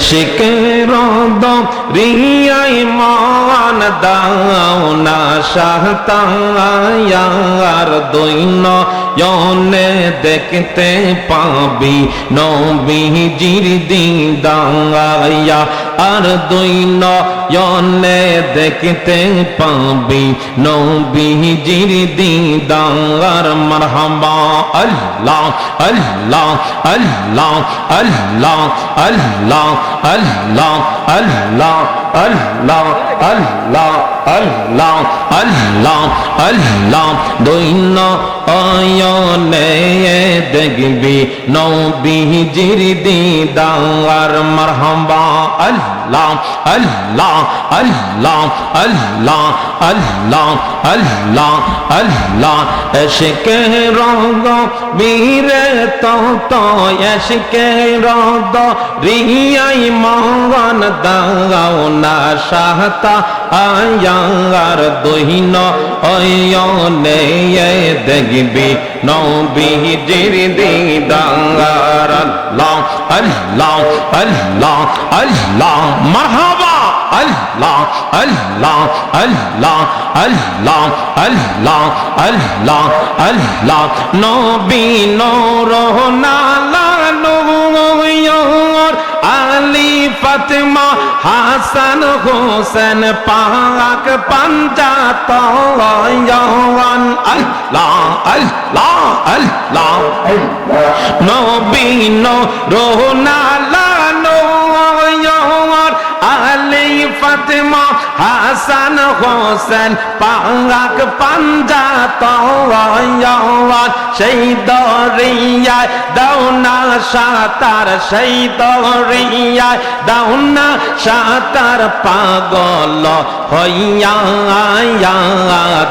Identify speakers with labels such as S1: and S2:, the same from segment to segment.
S1: শিকের রিয়াই মান দাও না সাহতায়ার দৈন যনে দেখতে পাবি নবীজির দিদায়া আর দৈন যনে দেখতে পাবি নবীজির দিদার মারহাবা আল্লাহ আল্লাহ আল্লাহ আল্লাহ আল্লাহ আল্লাহ আল্লাহ আল্লাহ আল্লাহ আল্লাহ আল্লাহ আল্লাহ দৈন্য অয়নে দেখবি নবীজির দিদার মারহাবা আল্লাহ আল্লাহ আল্লাহ আল্লাহ আল্লাহ আল্লাহ আল্লাহ এসকে রঙ্গ বীরে তত এসকে রদ রিয়াই মঙ্গন দাও না সাহতা আয়ার দহিন অয়নে দেখবি নবীজির দিদার আল্লাহ আল্লাহ আল্লাহ আল্লাহ, মারহাবা, আল্লাহ আল্লাহ আল্লাহ আল্লাহ আল্লাহ আল্লাহ আল্লাহ, নবী নূর ফাতেমা হাসান হোসেন পাক পাঞ্জাত আল্লাহ আল্লাহ আল্লাহ নবী নূর নালা নূর আলী ফাতেমা হাসান হোসেন পাক পাঞ্জাত সেই দরিয়ায় দাওনা সাতার, সেই দরিয়ায় দাওনা সাতার, পাগল হইয়া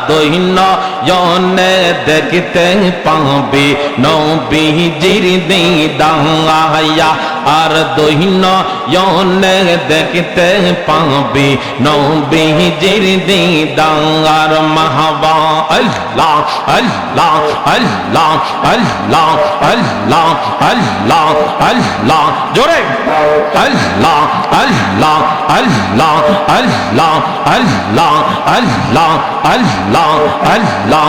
S1: দৈন যনে দেখতে পাবি নবীজির দিদায়া, আর দৈন যনে দেখতে পাবি নবীজির দিদার মাহবা আল্লাহ আল্লাহ আল্লাহ আল্লাহ আল্লাহ আল্লাহ আল্লাহ জোরে আল্লাহ আল্লাহ আল্লাহ আল্লাহ আল্লাহ আল্লাহ আল্লাহ আল্লাহ।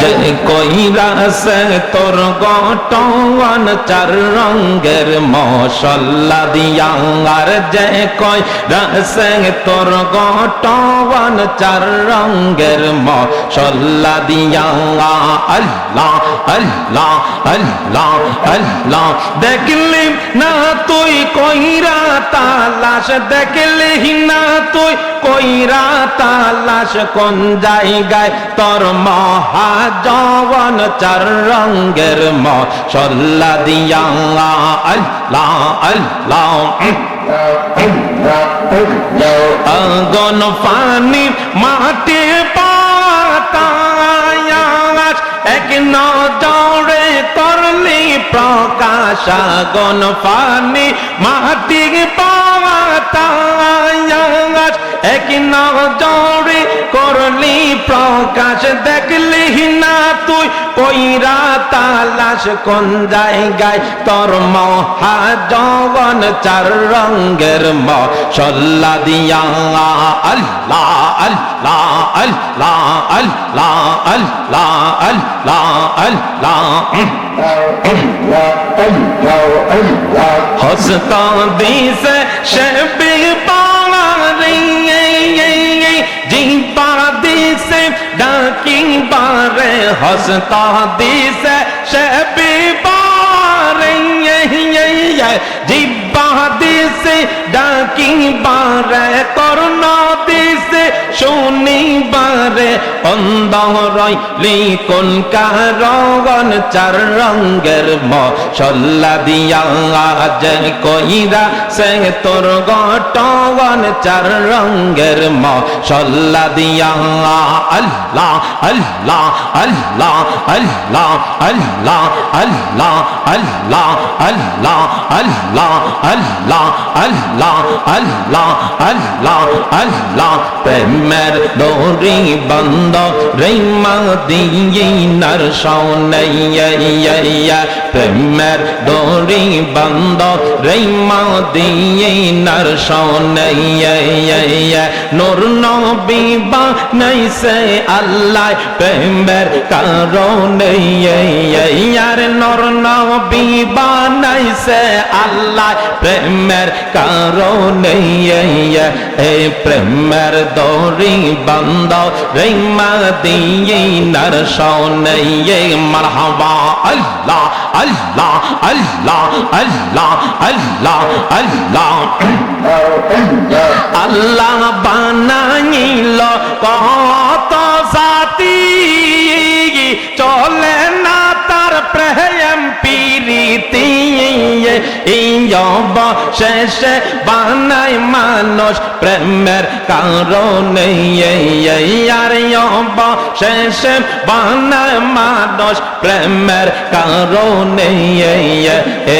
S1: যে কইরা সে তোর গটন চার রঙ্গের মশল্লা দিয়া, আর যে কই রসে তোর গটন চার রঙ্গের মশল্লা দিয়া, আল্লাহ আল্লাহ আল্লাহ আল্লাহ। দেখলি না তুই কইরা তালাশ দেখলি না তুই? কইরা তালাশ? কোন জায়গায়? তোর মহাজবন চার রঙ্গের মশল্লা দিয়া। আল্লাহ আল্লাহ আগুন পানি মাটি পাতায়াস এক নজরে প্রকাশাগণ ফানি মাটির পাওয়া এক নজন প্রকাশ দেখলি না তুই, কইরা তালাশ কোন জায়গায়? তোর মহাজবন চার রঙ্গের মশল্লা দিয়া আল্লাহ আল্লাহ আল্লাহ আল্লাহ আল্লাহ আল্লাহ আল্লাহ হসতা দিছে সে পারি ডাকি বারে হসতা দিছে সে পারে জিব্বা দিছে ডাকি বারে করুণ দিছে শুনিবারে অন্ধ রইলি কোন কারণ চার রঙ্গের মশল্লা দিয়া আজ কইরা সে তোর গটন চার রঙ্গের মশল্লা দিয়া আল্লাহ আল্লাহ আল্লাহ আল্লাহ আল্লাহ আল্লাহ আল্লাহ আল্লাহ আল্লাহ আল্লাহ আল্লাহ আল্লাহ আল্লাহ আল্লাহ প্রেমের দৌরি বন্ধ রে প্রেমের দৌড়ি বন্দ রে মদিনার সৌনাইয়া নোর নবী বা সে আল্লাহ প্রেমের কারণাইয়ার নোর নবী বা সে আল্লাহ প্রেমের কারণাইয়া প্রেমের দৌড়ি বন্দ রে দিনার সৌনাইয়া মারহাবা। আল্লাহ আল্লাহ আল্লাহ আল্লাহ আল্লাহ আল্লাহ। আল্লাহ। বানাইল কত এই শেষে বানাই মানুষ প্রেমের কারণে। আর শেষে বানাই মানুষ প্রেমের কারণে।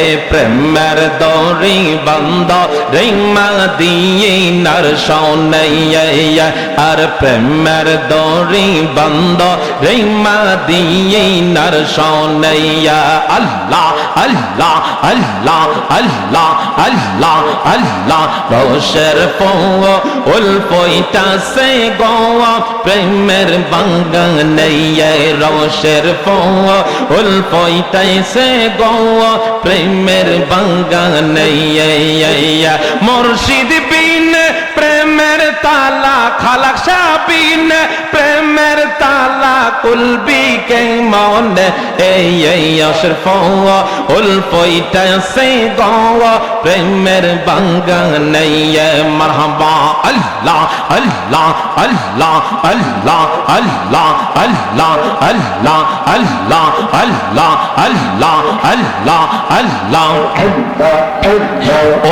S1: এ প্রেমের দৌড়ি বন্ধ, রিমা দিয়ে নার সৌনাইয়া আর প্রেমের দৌড়ি বন্ধ, রিমা দিয়ে নার সৌনাইয়া আল্লাহ আল্লাহ আল্লাহ। আল্লাহ আল্লাহ আল্লাহ রোশের পো উল পইটা সে গোয়া প্রেমের বাঙ্গানাইয়া রোশের পো উল পইটা সে গোয়া প্রেমের বাঙ্গানাইয়া মুর্শিদ বিন প্রেমের তালা খালাক শাবিন প্রেমের তালা কুলবি কে মন এই এই অশরফ উল পইটা সে প্রেমের বাঙ্গানাইয়া মারহাবা আল্লাহ আল্লাহ আল্লাহ আল্লাহ আল্লাহ আল্লাহ আল্লাহ আল্লাহ আল্লাহ আল্লাহ আল্লাহ আল্লাহ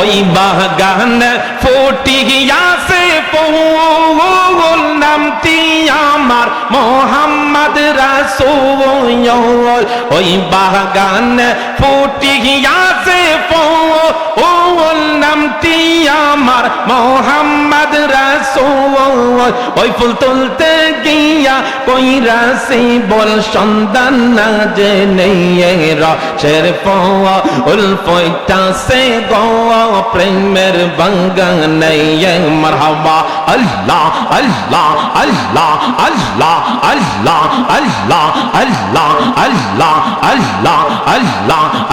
S1: ওই বাগান ফুটি গিয়াছে ফুল আমার মোহাম্মদ রাসূল ওই বাগান ফুটিয়াছে ফোন আমার মোহাম্মদ রাসূল ওই ফুল তুলতে গিয়া কই রাসি বল সন্ধান না জেনে রসের পোয়া উল পয়টা সে গোয়া প্রেমের বাঙ্গানাই মারহাবা আল্লাহ আল্লাহ আল্লাহ আল্লাহ আল্লাহ আল্লাহ আল্লাহ আল্লাহ আল্লাহ আল্লাহ